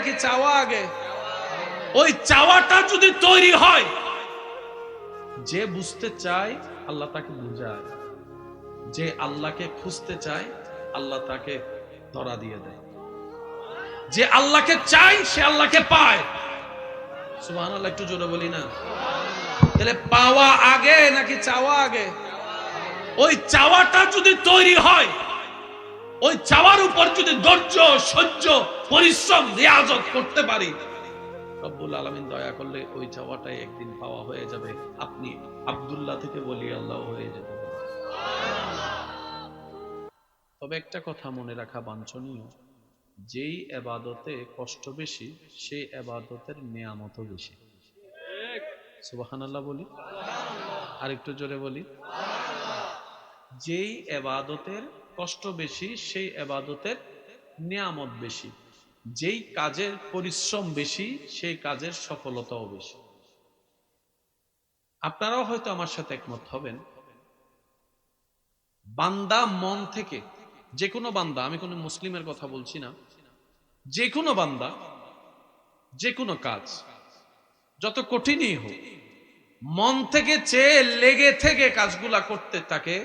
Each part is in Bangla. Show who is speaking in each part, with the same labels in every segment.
Speaker 1: নাকি চাওয়া আগে? ওই চাওয়াটা যদি তৈরি হয়, যে বুঝতে চায়, আল্লাহ তাকে বুঝায়। যে আল্লাহকে খুঁজতে চায়, আল্লাহ তাকে ধরা দিয়ে দেয়। যে আল্লাহকে চায়, সে আল্লাহকে পায়। সুবহান আল্লাহ একটু জোরে বলি না? তাহলে পাওয়া আগে নাকি চাওয়া আগে? ওই চাওয়াটা যদি তৈরি হয়, ওই চাওয়ার উপর যদি ধৈর্য, সহ্য পরিশ্রম, রিয়াজত করতে পারি। রব্বুল আলমিন দয়া করলে ওই চাওয়াটাই একদিন পাওয়া হয়ে যাবে। আপনি আব্দুল্লাহ থেকে বলি, আল্লাহ হয়ে যেতে তবে একটা কথা মনে রাখা বাঞ্ছনীয়, যেই এবাদতে কষ্ট বেশি, সেই এবাদতের নেয়ামত বেশি। সুবাহান আল্লাহ বলি? আরেকটু জোরে বলি? যেই এবাদতের কষ্ট বেশি, সেই এবাদতের নিয়ামত বেশি। যেই কাজের পরিশ্রম বেশি, সেই কাজের সফলতাও বেশি। আপনারাও হয়তো আমার সাথে একমত হবেন। বান্দা মন থেকে, যে কোনো বান্দা, আমি কোনো মুসলিমের কথা বলছি না, যে কোনো বান্দা, যে কোনো কাজ, যত কঠিনই হোক, মন থেকে চেয়ে লেগে থেকে কাজগুলা করতে থাকে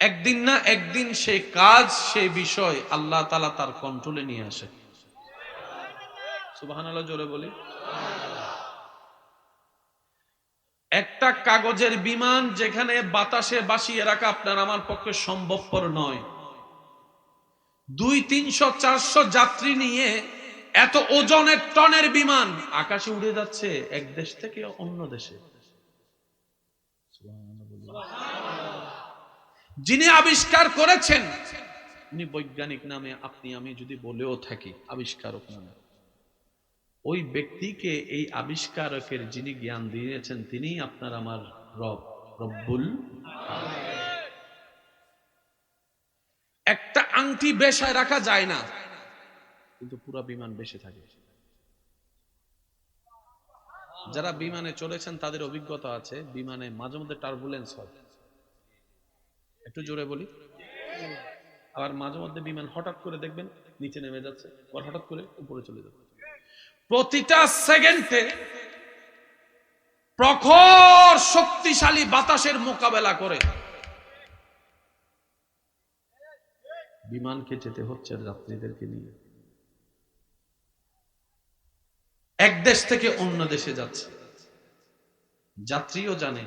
Speaker 1: একদিন না একদিন সেই কাজ সেই বিষয় আল্লাহ তালা তার কন্ট্রোলে নিয়ে আসে। সুবাহান জোরে বলি। একটা কাগজের বিমান যেখানে বাতাসে বাসিয়ে রাখা আপনার আমার পক্ষে সম্ভবপর নয়। দুই, তিনশো, চারশো যাত্রী নিয়ে এত ওজনের টনের বিমান আকাশে উড়ে যাচ্ছে এক দেশ থেকে অন্য দেশে। যিনি আবিষ্কার করেছেন, উনি বৈজ্ঞানিক নামে আপনি, আমি যদি বলেও থাকি, আবিষ্কারক নামে। ওই ব্যক্তিকে এই আবিষ্কারকের যিনি জ্ঞান দিয়েছেন তিনি আপনার আমার রব, রব্বুল একটা আংটি বেশায় রাখা যায় না, কিন্তু পুরো বিমান বেশে থাকে। যারা বিমানে চলেছেন, তাদের অভিজ্ঞতা আছে, বিমানে মাঝে মধ্যে টার্বুলেন্স হয়। একটু জোরে বলি। আবার মাঝে মধ্যে বিমান হঠাৎ করে দেখবেন, নিচে নেমে যাচ্ছে, আবার হঠাৎ করে উপরে চলে যাচ্ছে। প্রতিটা সেকেন্ডে প্রখর শক্তিশালী বাতাসের মোকাবেলা করে। বিমানকে যেতে হচ্ছে যাত্রীদেরকে নিয়ে। এক দেশ থেকে অন্য দেশে যাচ্ছে। যাত্রীও জানে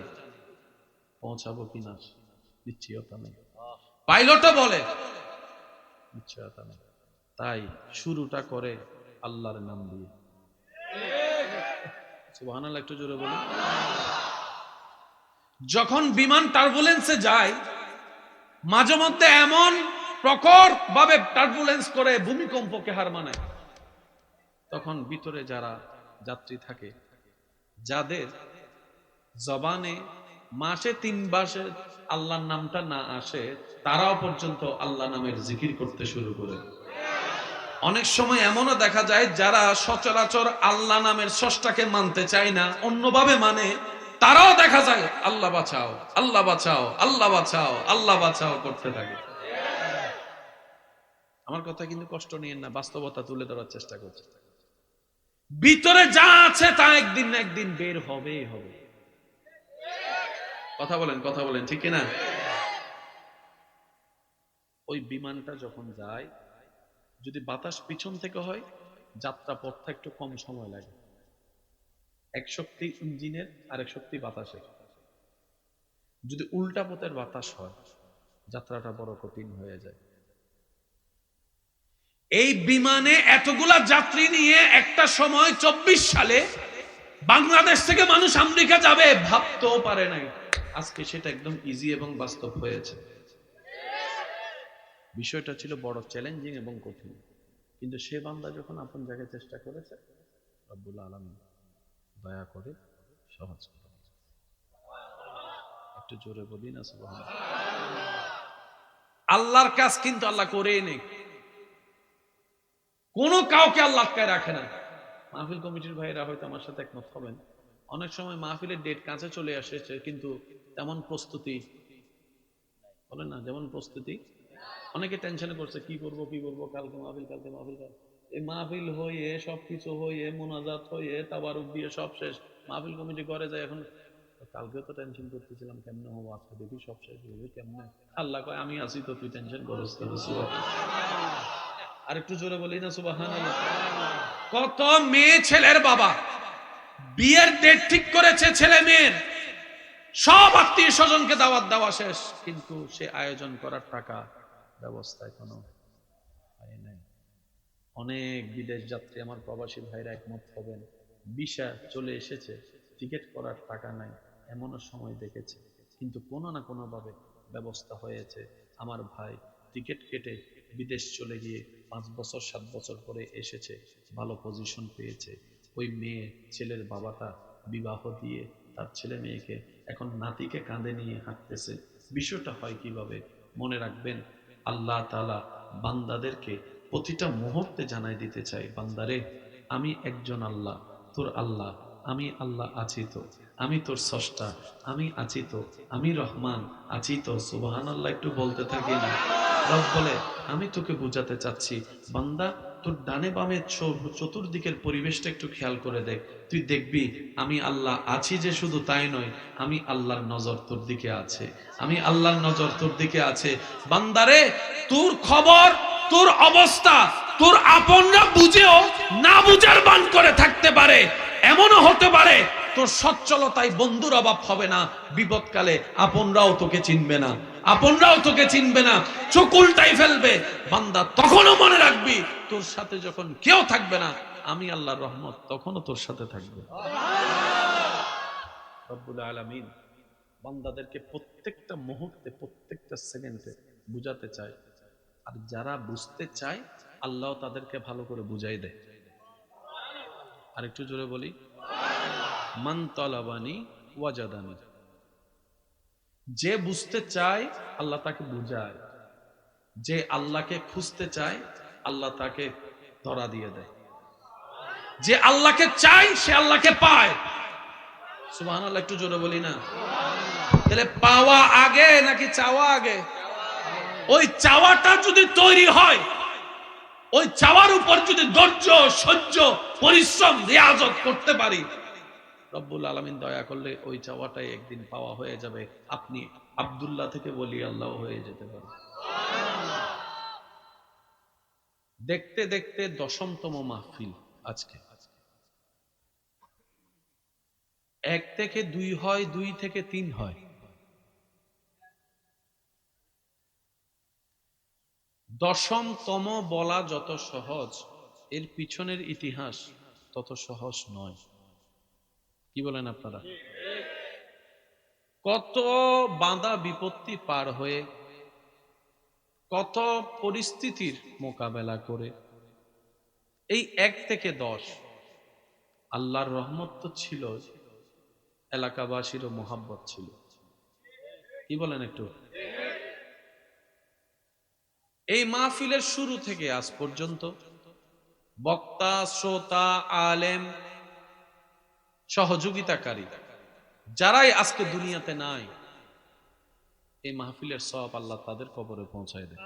Speaker 1: পৌঁছাবো কিনা নিশ্চয়তা নেই। পাইলটও বলে নিশ্চয়তা নেই। তাই শুরুটা করে আল্লাহর নাম দিয়ে। সুবহানাল্লাহ, একটু জোরে বলি যখন বিমান টার্বুলেন্সে যায়, মাঝে মধ্যে এমন প্রখর ভাবে টার্বুলেন্স করে ভূমিকম্পকে হার মানায়। তখন ভিতরে যারা যাত্রী থাকে, যাদের জবানে মাসে তিন মাসে আল্লাহর নামটা না আসে, তারাও পর্যন্ত আল্লাহ নামের জিকির করতে শুরু করে। অনেক সময় এমনও দেখা যায় যারা সচরাচর আল্লাহ নামের ষষ্ঠাকে মানতে চায় না, অন্যভাবে মানে তারাও দেখা যায়, আল্লাহ বাঁচাও আল্লাহ বাঁচাও আল্লাহ বাঁচাও আল্লাহ বাঁচাও করতে থাকে। আমার কথা কিন্তু কষ্ট নিয়েন না, বাস্তবতা তুলে ধরার চেষ্টা করছে। ভিতরে যা আছে তা একদিন না একদিন বের হবে হবে। কথা বলেন কথা বলেন, ঠিক না ওই বিমানটা যখন যায় যদি বাতাস পিছন থেকে হয়, যাত্রা পথটা একটু কম সময় লাগে। এক শক্তি ইঞ্জিনের আর এক শক্তি বাতাসের। যদি উল্টা পথের বাতাস হয়, যাত্রাটা বড় কঠিন হয়ে যায়। এই বিমানে এতগুলা যাত্রী নিয়ে একটা সময় চব্বিশ সালে বাংলাদেশ থেকে মানুষ আমেরিকা যাবে, ভাবতেও পারে নাই। আজকে সেটা একদম ইজি এবং বাস্তব হয়েছে। বিষয়টা ছিল বড় চ্যালেঞ্জিং এবং কঠিন। কিন্তু সে বান্দা যখন আপন জায়গায় চেষ্টা করেছে, রব্বুল আলম দয়া করে সহজ করে একটু জোরে বলি না আল্লাহর কাজ কিন্তু আল্লাহ নেই। কোনো কাউকে আল্লাহ আটকায় রাখে না। মাহফিল কমিটির ভাইয়েরা হয়তো আমার সাথে একমত হবেন। অনেক সময় মাহফিলের ডেট কাছে চলে আসেছে কিন্তু তেমন প্রস্তুতি বলেন না, যেমন প্রস্তুতি অনেকে টেনশনে করছে কি করব কি করব, কালকে মাহফিল কালকে মাহফিল এই মাহফিল হয়ে, সবকিছু হয়ে, মোনাজাত হয়ে, তাবারুক দিয়ে সব শেষ। মাহফিল কমিটি করে যায় এখন। কালকেও তো টেনশন করতেছিলাম, কেমনে হব? আজকে দেখি সব শেষ হয়ে কেমনে? আল্লাহ কয়, আমি আছি তো, তুই টেনশন করিস আর একটু জোরে বলি না সুবাহান কত মেয়ে ছেলের বাবা, বিয়ের ডেট ঠিক করেছে ছেলে মেয়ের। সব আত্মীয় স্বজনকে দাওয়াত দেওয়া শেষ, কিন্তু সে আয়োজন করার টাকা ব্যবস্থা এখনও হয় নাই। অনেক বিদেশ যাত্রী আমার প্রবাসী ভাইরা একমত হবেন, ভিসা চলে এসেছে, টিকিট করার টাকা নাই, এমনও সময় দেখেছে। কিন্তু কোনো না কোনো ভাবে ব্যবস্থা হয়েছে। আমার ভাই টিকিট কেটে বিদেশ চলে গিয়ে পাঁচ বছর, সাত বছর পরে এসেছে, ভালো পজিশন পেয়েছে। ওই মেয়ে, ছেলের বাবাটা বিবাহ দিয়ে তার ছেলে মেয়েকে এখন নাতিকে কাঁধে নিয়ে হাঁটতেছে। বিষয়টা হয় কীভাবে? মনে রাখবেন আল্লাহ তালা বান্দাদেরকে প্রতিটা মুহূর্তে জানাই দিতে চাই, বান্দারে, আমি একজন আল্লাহ, তোর আল্লাহ, আমি আল্লাহ আছি তো, আমি তোর সষ্টা আমি আছি তো, আমি রহমান, আছি তো সুবাহান আল্লাহ একটু বলতে থাকি না। রব বলে, আমি তোকে বুঝাতে চাচ্ছি, বান্দা তোর ডানে বামে চতুর্দিকের পরিবেশটা একটু খেয়াল করে দেখ। তুই দেখবি, আমি আল্লাহ আছি যে শুধু তাই নয়, আমি আল্লাহর নজর তোর দিকে আছে। আমি আল্লাহর নজর তোর দিকে আছে। বান্দারে, তোর খবর, তোর অবস্থা, তোর আপনরা বুঝেও না বুঝার বান করে থাকতে পারে। এমনও হতে পারে তোর সচ্ছলতায় বন্ধুর অভাব হবে না। বিপদকালে আপনরাও তোকে চিনবে না। আপনরাও তোকে চিনবে না। চোখ উল্টাই ফেলবে। বান্দা তখনও মনে রাখবি, তোর সাথে যখন কেউ থাকবে না, আমি আল্লাহর রহমত তখনও তোর সাথে থাকবে। আলামিন বান্দাদেরকে প্রত্যেকটা মুহূর্তে, প্রত্যেকটা সেকেন্ডে বুঝাতে চায়। আর যারা বুঝতে চায়, আল্লাহ তাদেরকে ভালো করে বুঝাই দেয়। আর একটু জোরে বলি। মান তলাবানি ওয়াজাদানি। যে বুঝতে চায়, আল্লাহ তাকে বুঝায়। যে আল্লাহকে খুঁজতে চায়, আল্লাহ তাকে ধরা দিয়ে দেয়। যে আল্লাহকে চায়, সে আল্লাহকে পায়। সুবহান আল্লাহ একটু জোরে বলি না? তাহলে পাওয়া আগে নাকি চাওয়া আগে? ওই চাওয়াটা যদি তৈরি হয়, ওই চাওয়ার উপর যদি ধৈর্য, সহ্য, পরিশ্রম, রেয়াজত করতে পারি রব্বুল আলমিন দয়া করলে ওই চাওয়াটাই একদিন পাওয়া হয়ে যাবে। আপনি আব্দুল্লাহ থেকে বলি আল্লাহ হয়ে যেতে পারে দেখতে দেখতে দশমতম মাহফিল আজকে। এক থেকে দুই হয়, দুই থেকে তিন হয়। দশমতম বলা যত সহজ, এর পিছনের ইতিহাস তত সহজ নয়। কি বলেন আপনারা? কত বাঁধা বিপত্তি পার হয়ে, কত পরিস্থিতির মোকাবেলা করে, এই এক থেকে দশ, আল্লাহর রহমত তো ছিল, এলাকাবাসীরও মোহাব্বত ছিল। কি বলেন একটু? এই মাহফিলের শুরু থেকে আজ পর্যন্ত বক্তা, শ্রোতা, আলেম সহযোগিতাকারী। যারাই আজকে দুনিয়াতে নাই, এই মাহফিলের সব আল্লাহ তাদের কবরে পৌঁছায় দেয়।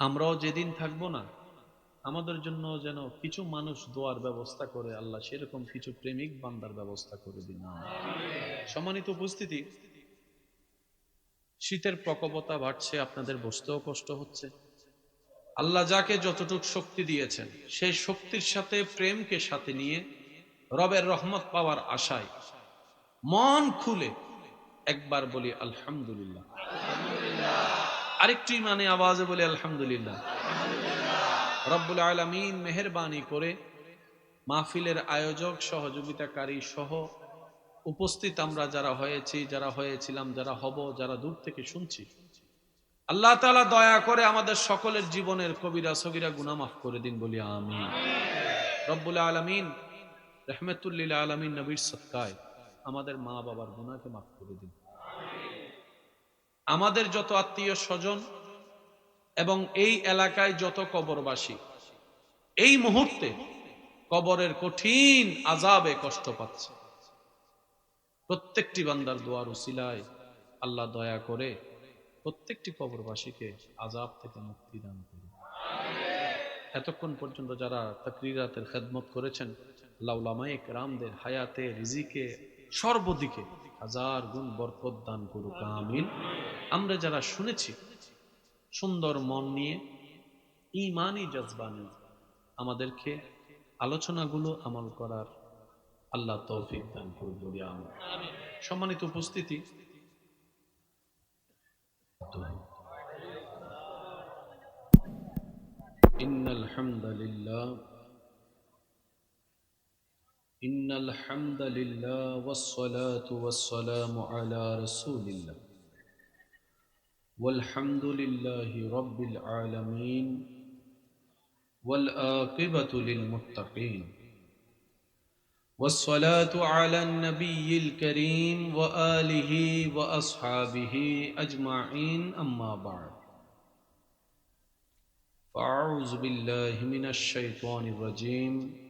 Speaker 1: আমরাও যেদিন থাকব না, আমাদের জন্য যেন কিছু মানুষ দোয়ার ব্যবস্থা করে, আল্লাহ সেরকম কিছু প্রেমিক বান্দার ব্যবস্থা করে দিন। সম্মানিত উপস্থিতি, শীতের প্রকোপতা বাড়ছে, আপনাদের বসতেও কষ্ট হচ্ছে। আল্লাহ যাকে যতটুক শক্তি দিয়েছেন, সেই শক্তির সাথে, প্রেমকে সাথে নিয়ে রবের রহমত পাওয়ার আশায় মন খুলে একবার বলি আলহামদুলিল্লাহ। আরেকটি মানে আওয়াজে বলি আলহামদুলিল্লাহ। রব্বুল আলমিন মেহরবানি করে মাহফিলের আয়োজক সহযোগিতাকারী সহ উপস্থিত আমরা যারা হয়েছি, যারা হয়েছিলাম, যারা হব, যারা দূর থেকে শুনছি, আল্লাহ তালা দয়া করে আমাদের সকলের জীবনের কবিরা সগিরা গুনা মাফ করে দিন বলি আমি রব্বুল আলমিন রহমতুল্লিল আলমিন নবীর সৎকায় আমাদের মা বাবার গুনাকে মাফ করে দিন। আমাদের যত আত্মীয় স্বজন এবং এই এলাকায় যত কবরবাসী, এই মুহূর্তে কবরের কঠিন আজাবে কষ্ট পাচ্ছে। প্রত্যেকটি বান্দার দোয়ার উসিলায় আল্লাহ দয়া করে প্রত্যেকটি কবরবাসীকে আজাব থেকে মুক্তি দান করুন। এতক্ষণ পর্যন্ত যারা তাকরিরাতের খেদমত করেছেন লাউলামায়ে রামদের হায়াতে রিজিকে সর্বদিকে হাজার গুণ বরকত দান করুক আমিন আমরা যারা শুনেছি সুন্দর মন নিয়ে ইমানই জজবানি আমাদেরকে আলোচনাগুলো আমল করার আল্লাহ তৌফিক দান করুন বলি আমি সম্মানিত উপস্থিতি إن الحمد لله إن الحمد لله والصلاة والسلام على رسول الله والحمد لله رب العالمين والآقبة للمتقين والصلاة على النبي الكريم وآله وأصحابه أجمعين أما بعد فأعوذ بالله من الشيطان الرجيم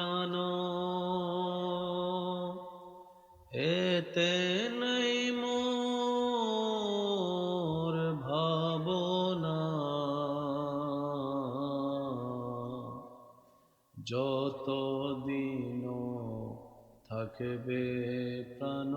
Speaker 1: জান এতে নেই মোর ভাবনা। যত দিন থাকবে প্রাণ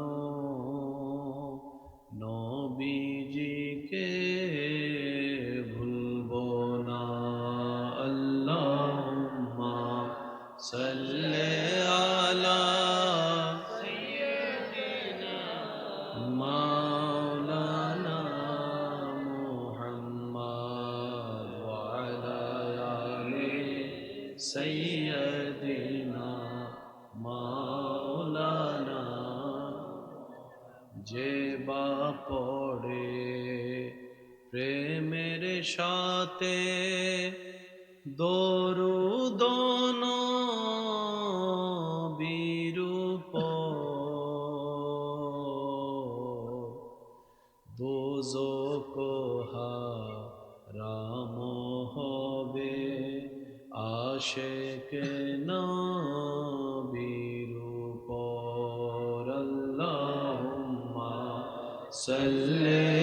Speaker 1: মাওলানা মুহাম্মদ ওয়া আলা আলি সাইয়্যিদিনা মাওলানা যে বা পড়ে প্রেমের সাথে عاشق نبیرو پر اللہم صلی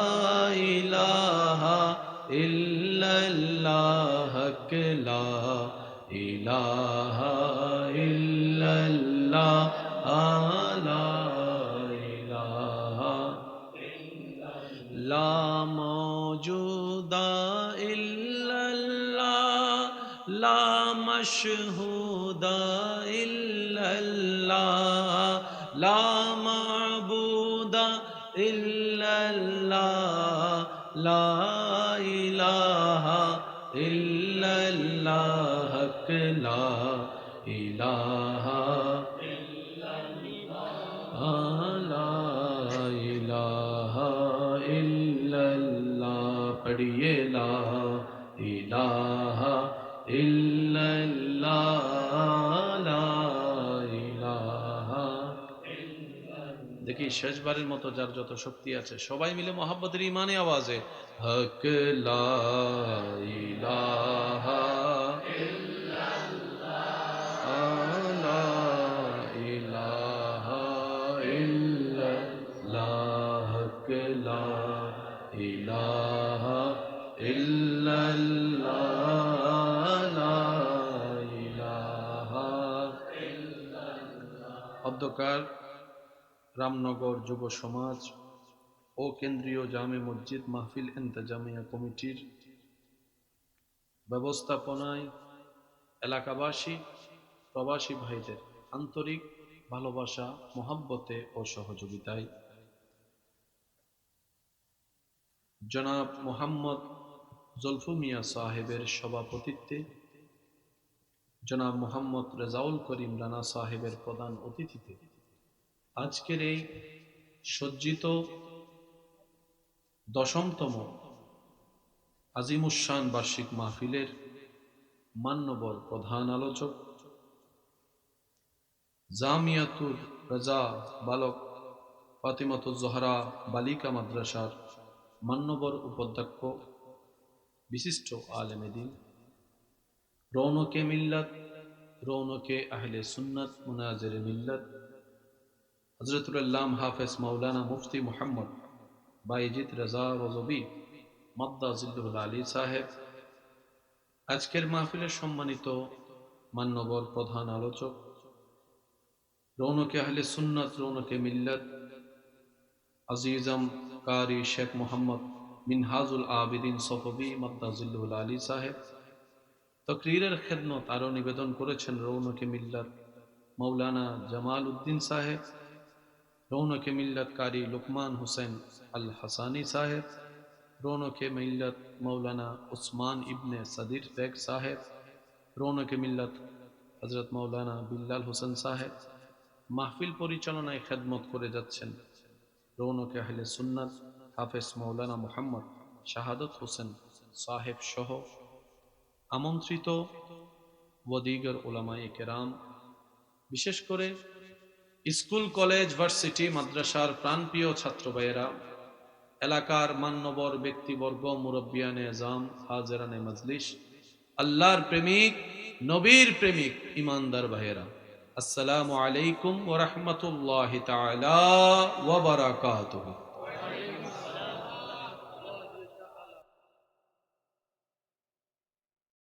Speaker 1: اللہ حق لا الہ الا اللہ، لا موجود الا اللہ، لا مشہود الا اللہ، لا معبود الا اللہ، لا লা ইলাহা ইলাহা দেখি, শেষবারের মতো যার যত শক্তি আছে, সবাই মিলে মোহাম্মদের ইমানে আওয়াজে, হক লা ইলাহা অধ্যকার রামনগর যুব সমাজ ও কেন্দ্রীয় জামে মসজিদ মাহফিল এন্তেজামিয়া কমিটির ব্যবস্থাপনায় এলাকাবাসী, প্রবাসী ভাইদের আন্তরিক ভালোবাসা, মোহাব্বতে ও সহযোগিতায়। জনাব মোহাম্মদ জলফু মিয়া সাহেবের সভাপতিত্বে জনাব মোহাম্মদ রেজাউল করিম রানা সাহেবের প্রধান অতিথিতে। আজকের এই সজ্জিত দশমতম আজিমুসান বার্ষিক মাহফিলের মান্যবর প্রধান আলোচক জামিয়াতুর রাজা বালক ফাতিমাতু জহরা বালিকা মাদ্রাসার মান্যবর উপাধ্যক্ষ বিশিষ্ট আলেমেদিন রৌনকে মিল্লাত, রৌনকে আহলে সুন্নাত মুনাজের মিল্লাত। হজরতুল্লাম হাফেজ মাওলানা মুফতি মোহাম্মদ বাইজিদ রাজা রজবি মদ্দা আলী সাহেব। আজকের মাহফিলের সম্মানিত মান্যবর প্রধান আলোচক, রৌনকে আহলে সুন্নাত, রৌনকে মিল্লাত আজিজম কারি শেখ মোহাম্মদ মিনহাজুল আবিদিন সফবি মদ্দা জিল্লুল আলী সাহেব। তকরিরের খেদমত আরও নিবেদন করেছেন রৌনকে মিল্লাত। মৌলানা জামাল উদ্দিন সাহেব, রৌনকে মিল্লত কারি লুকমান হুসেন আল হাসানি সাহেব, রৌনকে মিল্লত মৌলানা উসমান ইবনে সদির বেগ সাহেব, রৌনকে মিল্লত হজরত মৌলানা বিল্লাল হোসেন সাহেব মাহফিল পরিচালনায় খেদমত করে যাচ্ছেন। রৌনকে আহলে সুন্নাত হাফেজ মৌলানা মোহাম্মদ শাহাদত হোসেন সাহেব সহ আমন্ত্রিত ওদিগর ওলামায়ে কেরাম, বিশেষ করে স্কুল, কলেজ, ভার্সিটি, মাদ্রাসার প্রাণপ্রিয় ছাত্র ভাইয়েরা এলাকার মান্যবর ব্যক্তিবর্গ মুরব্বিয়ানে জাম হাজেরানে মজলিস, আল্লাহর প্রেমিক, নবীর প্রেমিক, ইমানদার ভাইয়েরা, আসসালামু আলাইকুম ওয়া রাহমাতুল্লাহি তাআলা ওয়া বারাকাতুহু।